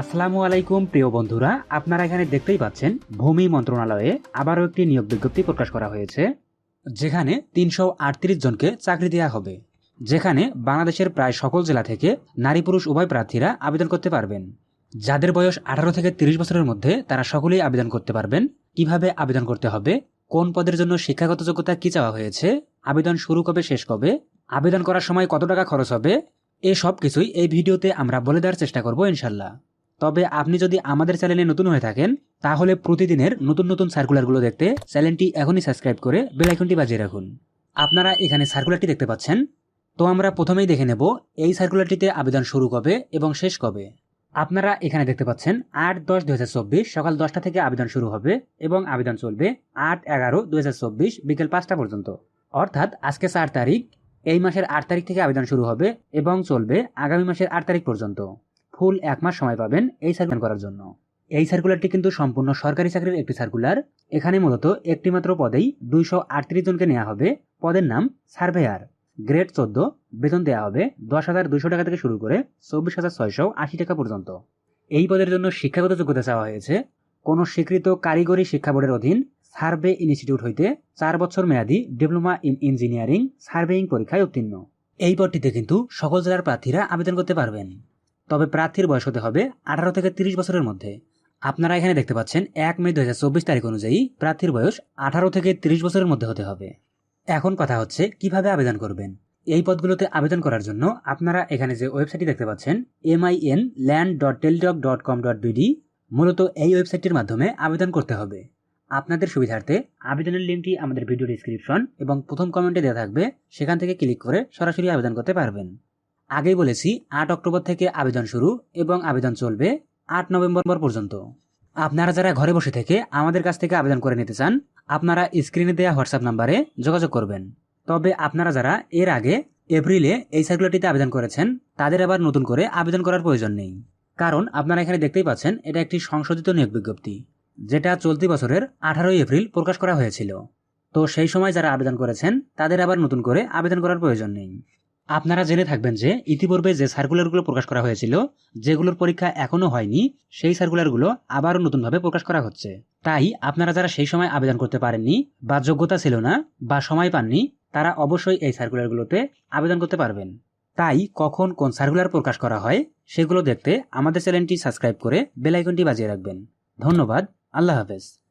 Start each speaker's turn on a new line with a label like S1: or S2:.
S1: আসসালামু আলাইকুম, প্রিয় বন্ধুরা। আপনারা এখানে দেখতেই পাচ্ছেন, ভূমি মন্ত্রণালয়ে আবারও একটি নিয়োগ বিজ্ঞপ্তি প্রকাশ করা হয়েছে, যেখানে তিনশো আটত্রিশ জনকে চাকরি দেওয়া হবে, যেখানে বাংলাদেশের প্রায় সকল জেলা থেকে নারী পুরুষ উভয় প্রার্থীরা আবেদন করতে পারবেন। যাদের বয়স আঠারো থেকে তিরিশ বছরের মধ্যে তারা সকলেই আবেদন করতে পারবেন। কীভাবে আবেদন করতে হবে? কোন পদের জন্য শিক্ষাগত যোগ্যতা কি চাওয়া হয়েছে? আবেদন শুরু কবে, শেষ কবে? আবেদন করার সময় কত টাকা খরচ হবে? এই সব কিছুই এই ভিডিওতে আমরা বলে দেওয়ার চেষ্টা করব ইনশাল্লাহ তবে আপনি যদি আমাদের চ্যানেলে নতুন হয়ে থাকেন, তাহলে প্রতিদিনের নতুন নতুন সার্কুলারগুলো দেখতে চ্যানেলটি এখনই সাবস্ক্রাইব করে বেল আইকনটি বাজিয়ে রাখুন। আপনারা এখানে সার্কুলারটি দেখতে পাচ্ছেন? তো আমরা প্রথমেই দেখে নেব, এই সার্কুলারটিতে আবেদন শুরু কবে এবং শেষ কবে? আপনারা এখানে দেখতে পাচ্ছেন, আট দশ দুই সকাল দশটা থেকে আবেদন শুরু হবে এবং আবেদন চলবে আট এগারো দুই বিকেল পাঁচটা পর্যন্ত। অর্থাৎ আজকে চার তারিখ, এই মাসের আট তারিখ থেকে আবেদন শুরু হবে এবং চলবে আগামী মাসের আট তারিখ পর্যন্ত। ফুল এক মাস সময় পাবেন এই সার্কুলার করার জন্য। এই সার্কুলারটি কিন্তু সম্পূর্ণ সরকারি চাকরির একটি সার্কুলার এখানে মূলত একটি মাত্র পদেই দুইশো আটত্রিশ জনকে নেওয়া হবে। পদের নাম সার্ভেয়ার। গ্রেড চোদ্দ, বেতন দেওয়া হবে দশ হাজার দুইশো টাকা থেকে শুরু করে চব্বিশ হাজার ছয়শো আশি টাকা পর্যন্ত। এই পদের জন্য শিক্ষাগত যোগ্যতা চাওয়া হয়েছে। কোনো স্বীকৃত কারিগরি শিক্ষা বোর্ডের অধীন সার্ভে ইনস্টিটিউট হইতে চার বছর মেয়াদী ডিপ্লোমা ইন ইঞ্জিনিয়ারিং সার্ভেইং পরীক্ষায় উত্তীর্ণ। এই পদটিতে কিন্তু সকল জেলার প্রার্থীরা আবেদন করতে পারবেন। তবে প্রার্থীর বয়স হতে হবে আঠারো থেকে তিরিশ বছরের মধ্যে। আপনারা এখানে দেখতে পাচ্ছেন এক মে দুহাজার চব্বিশ তারিখ অনুযায়ী প্রার্থীর বয়স আঠারো থেকে তিরিশ বছরের মধ্যে হতে হবে। এখন কথা হচ্ছে কীভাবে আবেদন করবেন। এই পদগুলোতে আবেদন করার জন্য আপনারা এখানে যে ওয়েবসাইটটি দেখতে পাচ্ছেন MIN land dot Teletalk dot com dot BD মূলত এই ওয়েবসাইটটির মাধ্যমে আবেদন করতে হবে। আপনাদের সুবিধার্থে আবেদনের লিঙ্কটি আমাদের ভিডিও ডিসক্রিপশন এবং প্রথম কমেন্টে দেওয়া থাকবে, সেখান থেকে ক্লিক করে সরাসরি আবেদন করতে পারবেন। আগেই বলেছি, আট অক্টোবর থেকে আবেদন শুরু এবং আবেদন চলবে আট নভেম্বর পর্যন্ত। আপনারা যারা ঘরে বসে থেকে আমাদের কাছ থেকে আবেদন করে নিতে চান, আপনারা স্ক্রিনে দেওয়া হোয়াটসঅ্যাপ নাম্বারে যোগাযোগ করবেন। তবে আপনারা যারা এর আগে এপ্রিলে এই সার্কুলারটিতে আবেদন করেছেন, তাদের আবার নতুন করে আবেদন করার প্রয়োজন নেই। কারণ আপনারা এখানে দেখতেই পাচ্ছেন, এটা একটি সংশোধিত নিয়োগ বিজ্ঞপ্তি, যেটা চলতি বছরের আঠারোই এপ্রিল প্রকাশ করা হয়েছিল। তো সেই সময় যারা আবেদন করেছেন, তাদের আবার নতুন করে আবেদন করার প্রয়োজন নেই। আপনারা জেনে থাকবেন যে ইতিপূর্বে যে সার্কুলারগুলো প্রকাশ করা হয়েছিল, যেগুলোর পরীক্ষা এখনও হয়নি, সেই সার্কুলারগুলো আবারও নতুনভাবে প্রকাশ করা হচ্ছে। তাই আপনারা যারা সেই সময় আবেদন করতে পারেননি, বা যোগ্যতা ছিল না, বা সময় পাননি, তারা অবশ্যই এই সার্কুলারগুলোতে আবেদন করতে পারবেন। তাই কখন কোন সার্কুলার প্রকাশ করা হয়, সেগুলো দেখতে আমাদের চ্যানেলটি সাবস্ক্রাইব করে বেল আইকনটি বাজিয়ে রাখবেন। ধন্যবাদ, আল্লাহ হাফেজ।